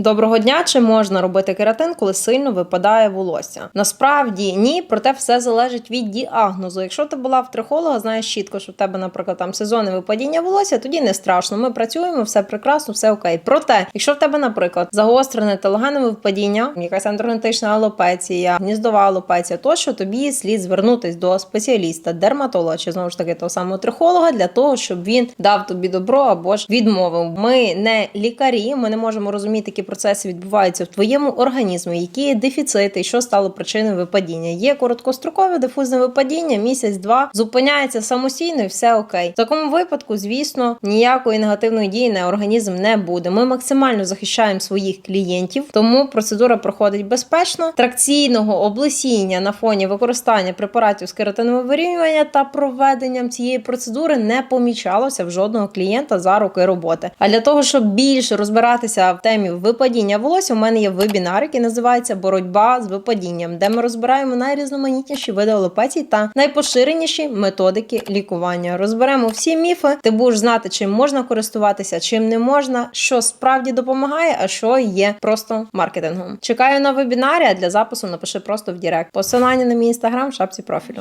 Доброго дня, чи можна робити кератин, коли сильно випадає волосся? Насправді ні, проте все залежить від діагнозу. Якщо ти була в трихолога, знаєш чітко, що в тебе, наприклад, там сезонне випадіння волосся, тоді не страшно. Ми працюємо, все прекрасно, все окей. Проте, якщо в тебе, наприклад, загострене телогенове випадіння, якась андрогенетична алопеція, гніздова алопеція, тощо тобі слід звернутись до спеціаліста, дерматолога чи знову ж таки того самого трихолога для того, щоб він дав тобі добро або ж відмовив. Ми не лікарі, ми не можемо розуміти, які процеси відбуваються в твоєму організмі, які є дефіцити, що стало причиною випадіння. Є короткострокове дифузне випадіння, місяць-два зупиняється самостійно і все окей. В такому випадку, звісно, ніякої негативної дії на організм не буде. Ми максимально захищаємо своїх клієнтів, тому процедура проходить безпечно. Тракційного облесіння на фоні використання препаратів з кератинового вирівнювання та проведенням цієї процедури не помічалося в жодного клієнта за роки роботи. А для того, щоб більше розбиратися в темі випадіння волосся, у мене є вебінар, який називається Боротьба з випадінням, де ми розбираємо найрізноманітніші види алопецій та найпоширеніші методики лікування. Розберемо всі міфи. Ти будеш знати, чим можна користуватися, чим не можна, що справді допомагає, а що є просто маркетингом. Чекаю на вебінарі. А для запису напиши просто в Директ. Посилання на мій інстаграм в шапці профілю.